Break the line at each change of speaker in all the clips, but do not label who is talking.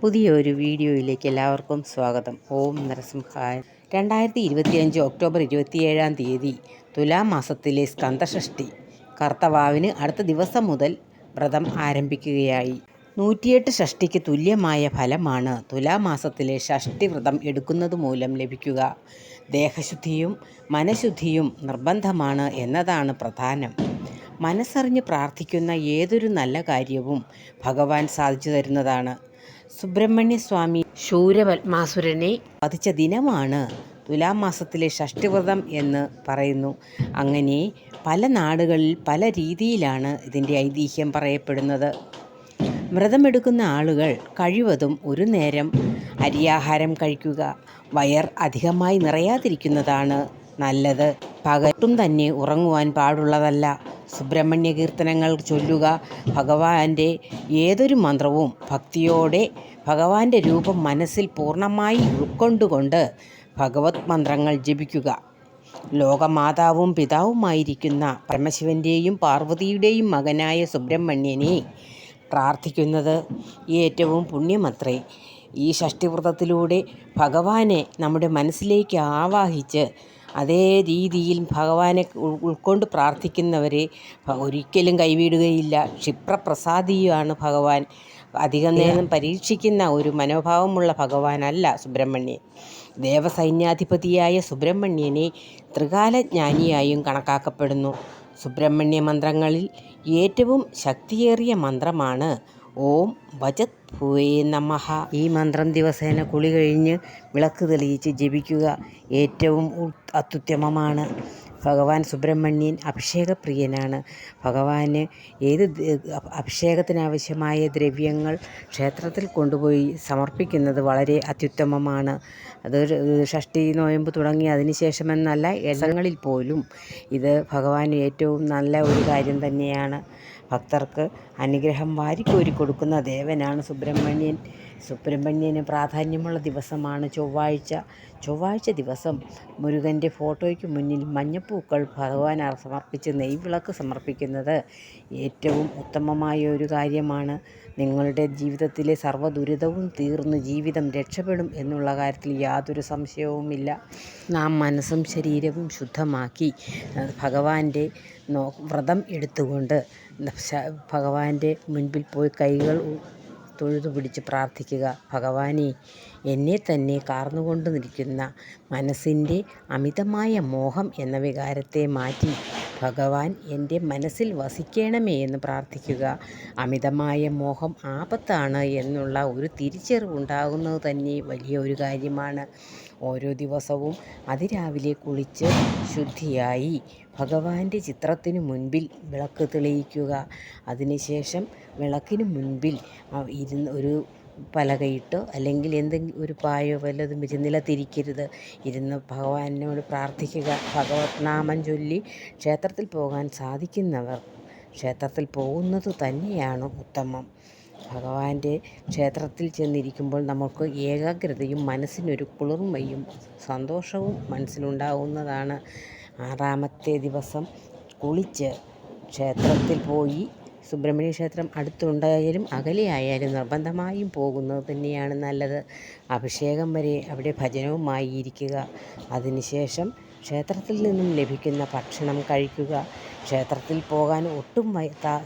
പുതിയൊരു വീഡിയോയിലേക്ക് എല്ലാവർക്കും സ്വാഗതം. ഓം നരസിംഹായ രണ്ടായിരത്തി ഇരുപത്തിയഞ്ച് ഒക്ടോബർ ഇരുപത്തിയേഴാം തീയതി തുലാം മാസത്തിലെ സ്കന്ധഷ്ടി. കർത്തവാവിന് അടുത്ത ദിവസം മുതൽ വ്രതം ആരംഭിക്കുകയായി. നൂറ്റിയെട്ട് ഷഷ്ടിക്ക് തുല്യമായ ഫലമാണ് തുലാമാസത്തിലെ ഷഷ്ടി വ്രതം എടുക്കുന്നത് മൂലം ലഭിക്കുക. ദേഹശുദ്ധിയും മനഃശുദ്ധിയും നിർബന്ധമാണ് എന്നതാണ് പ്രധാനം. മനസ്സറിഞ്ഞ് പ്രാർത്ഥിക്കുന്ന ഏതൊരു നല്ല കാര്യവും ഭഗവാൻ സാധിച്ചു തരുന്നതാണ്. സുബ്രഹ്മണ്യ സ്വാമി ശൂരപത്മാസുരനെ വധിച്ച ദിനമാണ്. തുലാം മാസത്തിലെ ഷഷ്ടിവ്രതം എന്ന് പറയുന്നു. അങ്ങനെ പല നാടുകളിൽ പല രീതിയിലാണ് ഇതിന്റെ ഐതിഹ്യം പറയപ്പെടുന്നത്. വ്രതമെടുക്കുന്ന ആളുകൾ കഴിവതും ഒരു നേരം അരിയാഹാരം കഴിക്കുക. വയർ അധികമായി നിറയാതിരിക്കുന്നതാണ് നല്ലത്. പകട്ടും തന്നെ ഉറങ്ങുവാൻ പാടുള്ളതല്ല. സുബ്രഹ്മണ്യ കീർത്തനങ്ങൾ ചൊല്ലുക ഭഗവാന്റെ ഏതൊരു മന്ത്രവും ഭക്തിയോടെ ഭഗവാന്റെ രൂപം മനസ്സിൽ പൂർണമായി ഉൾക്കൊണ്ടുകൊണ്ട് ഭഗവത് മന്ത്രങ്ങൾ ജപിക്കുക. ലോകമാതാവും പിതാവുമായിരിക്കുന്ന പരമശിവന്റെയും പാർവതിയുടെയും മകനായ സുബ്രഹ്മണ്യനെ പ്രാർത്ഥിക്കുന്നത് ഏറ്റവും പുണ്യമത്രേ. ഈ ഷഷ്ടിവ്രതത്തിലൂടെ ഭഗവാനെ നമ്മുടെ മനസ്സിലേക്ക് ആവാഹിച്ച് അതേ രീതിയിൽ ഭഗവാനെ ഉൾക്കൊണ്ട് പ്രാർത്ഥിക്കുന്നവരെ ഒരിക്കലും കൈവിടുകയില്ല. ക്ഷിപ്രപ്രസാദിയാണ് ഭഗവാൻ. അധികം നേരം പരീക്ഷിക്കുന്ന ഒരു മനോഭാവമുള്ള ഭഗവാനല്ല സുബ്രഹ്മണ്യൻ. ദേവസൈന്യാധിപതിയായ സുബ്രഹ്മണ്യനെ ത്രികാലജ്ഞാനിയായും കണക്കാക്കപ്പെടുന്നു. സുബ്രഹ്മണ്യ മന്ത്രങ്ങളിൽ ഏറ്റവും ശക്തിയേറിയ മന്ത്രമാണ് ഓം ഭജത് ഭൂവേ നമഹ ഈ മന്ത്രം ദിവസേന കുളി കഴിഞ്ഞ് വിളക്ക് തെളിയിച്ച് ജപിക്കുക ഏറ്റവും അത്യുത്തമമാണ്. ഭഗവാൻ സുബ്രഹ്മണ്യൻ അഭിഷേകപ്രിയനാണ്. ഭഗവാന് ഏത് അഭിഷേകത്തിനാവശ്യമായ ദ്രവ്യങ്ങൾ ക്ഷേത്രത്തിൽ കൊണ്ടുപോയി സമർപ്പിക്കുന്നത് വളരെ അത്യുത്തമമാണ്. അത് ഷഷ്ടി നോയമ്പ് തുടങ്ങി അതിനുശേഷമെന്നല്ല ഇടങ്ങളിൽ പോലും ഇത് ഭഗവാന് ഏറ്റവും നല്ല ഒരു കാര്യം തന്നെയാണ്. ഭക്തർക്ക് അനുഗ്രഹം വാരിക്കോരി കൊടുക്കുന്ന ദേവനാണ് സുബ്രഹ്മണ്യൻ. സുബ്രഹ്മണ്യന് പ്രാധാന്യമുള്ള ദിവസമാണ് ചൊവ്വാഴ്ച. ചൊവ്വാഴ്ച ദിവസം മുരുകന്റെ ഫോട്ടോയ്ക്ക് മുന്നിൽ മഞ്ഞപ്പൂക്കൾ ഭഗവാൻ സമർപ്പിച്ച് നെയ്വിളക്ക് സമർപ്പിക്കുന്നത് ഏറ്റവും ഉത്തമമായ ഒരു കാര്യമാണ്. നിങ്ങളുടെ ജീവിതത്തിലെ സർവ ദുരിതവും തീർന്ന് ജീവിതം രക്ഷപ്പെടും എന്നുള്ള കാര്യത്തിൽ യാതൊരു സംശയവുമില്ല. നാം മനസ്സും ശരീരവും ശുദ്ധമാക്കി ഭഗവാന്റെ വ്രതം എടുത്തുകൊണ്ട് ഭഗവാന്റെ മുൻപിൽ പോയി കൈകൾ തൊഴുതു പിടിച്ച് പ്രാർത്ഥിക്കുക. ഭഗവാനെ എന്നെ തന്നെ കാർന്നുകൊണ്ട് നിൽക്കുന്ന മനസ്സിന്റെ അമിതമായ മോഹം എന്ന വികാരത്തെ മാറ്റി ഭഗവാൻ എന്റെ മനസ്സിൽ വസിക്കണമേ എന്ന് പ്രാർത്ഥിക്കുക. അമിതമായ മോഹം ആപത്താണ് എന്നുള്ള ഒരു തിരിച്ചറിവുണ്ടാകുന്നത് തന്നെ വലിയ ഒരു കാര്യമാണ്. ഓരോ ദിവസവും അതിരാവിലെ കുളിച്ച് ശുദ്ധിയായി ഭഗവാന്റെ ചിത്രത്തിനു മുൻപിൽ വിളക്ക് തെളിയിക്കുക. അതിനുശേഷം വിളക്കിന് മുൻപിൽ ഇരുന്ന് ഒരു പലകയിട്ടോ അല്ലെങ്കിൽ എന്തെങ്കിലും ഒരു പായോ വല്ലതും വെച്ച് നിലത്തിരിക്കരുത്. ഇരുന്ന് ഭഗവാനോട് പ്രാർത്ഥിക്കുക. ഭഗവത് നാമം ചൊല്ലി ക്ഷേത്രത്തിൽ പോകാൻ സാധിക്കുന്നവർ ക്ഷേത്രത്തിൽ പോകുന്നത് തന്നെയാണ് ഉത്തമം. ഭഗവാന്റെ ക്ഷേത്രത്തിൽ ചെന്നിരിക്കുമ്പോൾ നമുക്ക് ഏകാഗ്രതയും മനസ്സിനൊരു കുളിർമയും സന്തോഷവും മനസ്സിലുണ്ടാവുന്നതാണ്. ആറാമത്തെ ദിവസം കുളിച്ച് ക്ഷേത്രത്തിൽ പോയി സുബ്രഹ്മണ്യ ക്ഷേത്രം അടുത്തുണ്ടായാലും അകലെയായാലും നിർബന്ധമായും പോകുന്നത് തന്നെയാണ് നല്ലത്. അഭിഷേകം വരെ അവിടെ ഭജനവുമായി ഇരിക്കുക അതിനുശേഷം ക്ഷേത്രത്തിൽ നിന്നും ലഭിക്കുന്ന ഭക്ഷണം കഴിക്കുക ക്ഷേത്രത്തിൽ പോകാൻ ഒട്ടും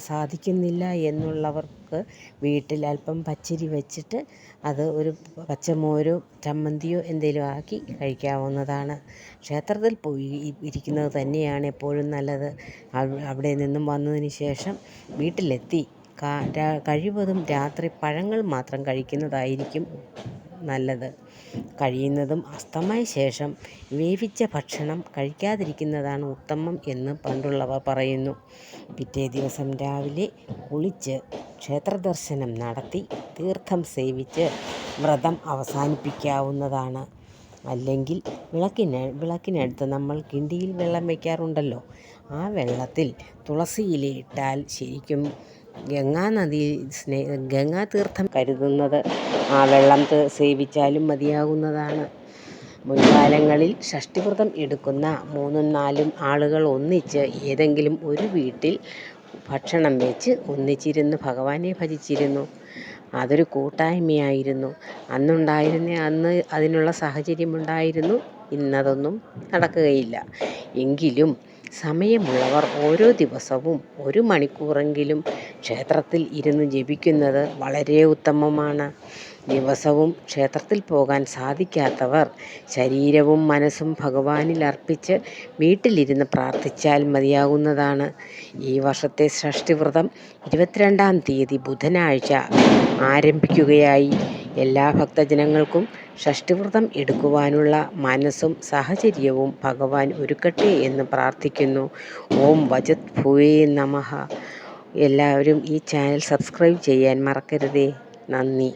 സാധിക്കുന്നില്ല എന്നുള്ളവർക്ക് വീട്ടിൽ അല്പം പച്ചരി വെച്ചിട്ട് അത് ഒരു പച്ചമോരോ ചമ്മന്തിയോ എന്തെങ്കിലും ആക്കി കഴിക്കാവുന്നതാണ്. ക്ഷേത്രത്തിൽ പോയി ഇരിക്കുന്നത് തന്നെയാണ് എപ്പോഴും നല്ലത്. അവിടെ നിന്നും വന്നതിന് ശേഷം വീട്ടിലെത്തി. കഴിവതും രാത്രി പഴങ്ങൾ മാത്രം കഴിക്കുന്നതായിരിക്കും നല്ലത്. കഴിയുന്നതും അസ്തമയ ശേഷം വേവിച്ച ഭക്ഷണം കഴിക്കാതിരിക്കുന്നതാണ് ഉത്തമം എന്ന് പണ്ടുള്ളവർ പറയുന്നു. പിറ്റേ ദിവസം രാവിലെ കുളിച്ച് ക്ഷേത്രദർശനം നടത്തി തീർത്ഥം സേവിച്ച് വ്രതം അവസാനിപ്പിക്കാവുന്നതാണ്. അല്ലെങ്കിൽ വിളക്കിന് വിളക്കിനടുത്ത് നമ്മൾ കിണ്ടിയിൽ വെള്ളം വയ്ക്കാറുണ്ടല്ലോ. ആ വെള്ളത്തിൽ തുളസിയില ഇട്ടാൽ ശരിക്കും ഗംഗാനദി സ്നേ ഗംഗാ തീർത്ഥം കരുതുന്നത് ആ വെള്ളം സേവിച്ചാലും മതിയാകുന്നതാണ്. മുൻകാലങ്ങളിൽ ഷഷ്ടിവ്രതം എടുക്കുന്ന മൂന്നും നാലും ആളുകൾ ഒന്നിച്ച് ഏതെങ്കിലും ഒരു വീട്ടിൽ ഭക്ഷണം വെച്ച് ഒന്നിച്ചിരുന്ന് ഭഗവാനെ ഭജിച്ചിരുന്നു. അതൊരു കൂട്ടായ്മയായിരുന്നു. അന്നുണ്ടായിരുന്ന അന്ന് അതിനുള്ള സാഹചര്യമുണ്ടായിരുന്നു. ഇന്നതൊന്നും നടക്കുകയില്ല. എങ്കിലും സമയമുള്ളവർ ഓരോ ദിവസവും ഒരു മണിക്കൂറെങ്കിലും ക്ഷേത്രത്തിൽ ഇരുന്ന് ജപിക്കുന്നത് വളരെ ഉത്തമമാണ്. ദിവസവും ക്ഷേത്രത്തിൽ പോകാൻ സാധിക്കാത്തവർ ശരീരവും മനസ്സും ഭഗവാനിൽ അർപ്പിച്ച് വീട്ടിലിരുന്ന് പ്രാർത്ഥിച്ചാൽ മതിയാകുന്നതാണ്. ഈ വർഷത്തെ ഷഷ്ടിവ്രതം ഇരുപത്തിരണ്ടാം തീയതി ബുധനാഴ്ച ആരംഭിക്കുകയായി. എല്ലാ ഭക്തജനങ്ങൾക്കും ഷഷ്ടിവ്രതം എടുക്കുവാനുള്ള മനസ്സും സാഹചര്യവും ഭഗവാൻ ഒരുക്കട്ടെ എന്ന് പ്രാർത്ഥിക്കുന്നു. ഓം വജത് ഭൂവേ നമഃ. എല്ലാവരും ഈ ചാനൽ സബ്സ്ക്രൈബ് ചെയ്യാൻ മറക്കരുതേ. നന്ദി.